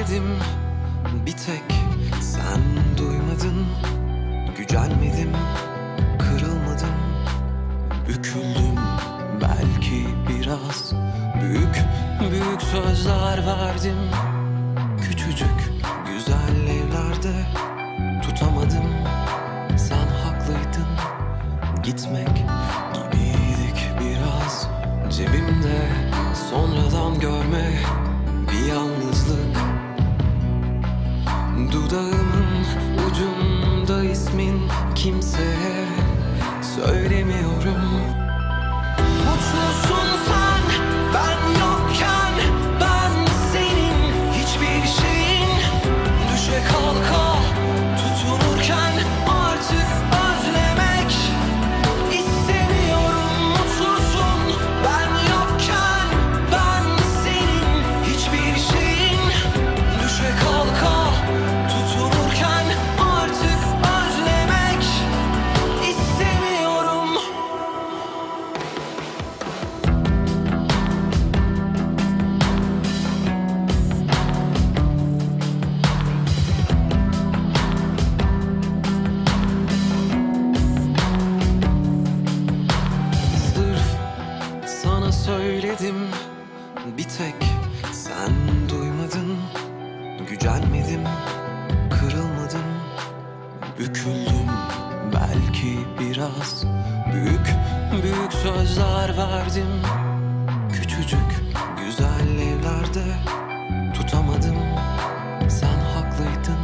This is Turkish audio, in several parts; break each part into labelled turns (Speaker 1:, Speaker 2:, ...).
Speaker 1: söyledim bir tek. Sen duymadın Gücenmedim, kırılmadım. Büküldüm belki biraz. Büyük, büyük sözler verdim. Küçücük, güzel evlerde Tutamadım, sen haklıydın Gitmek gibiydik biraz. Cebimde sonradan görme kimseye söylemiyorum bir tek sen duymadın Gücenmedim, kırılmadım, büküldüm belki biraz Büyük, büyük sözler verdim. Küçücük, güzel evlerde tutamadım. Sen haklıydın,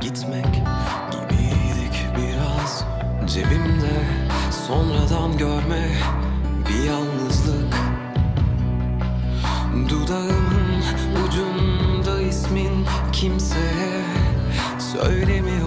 Speaker 1: gitmek gibiydik biraz. Cebimde sonradan görme Dudağımın ucunda ismin kimseye söylemiyor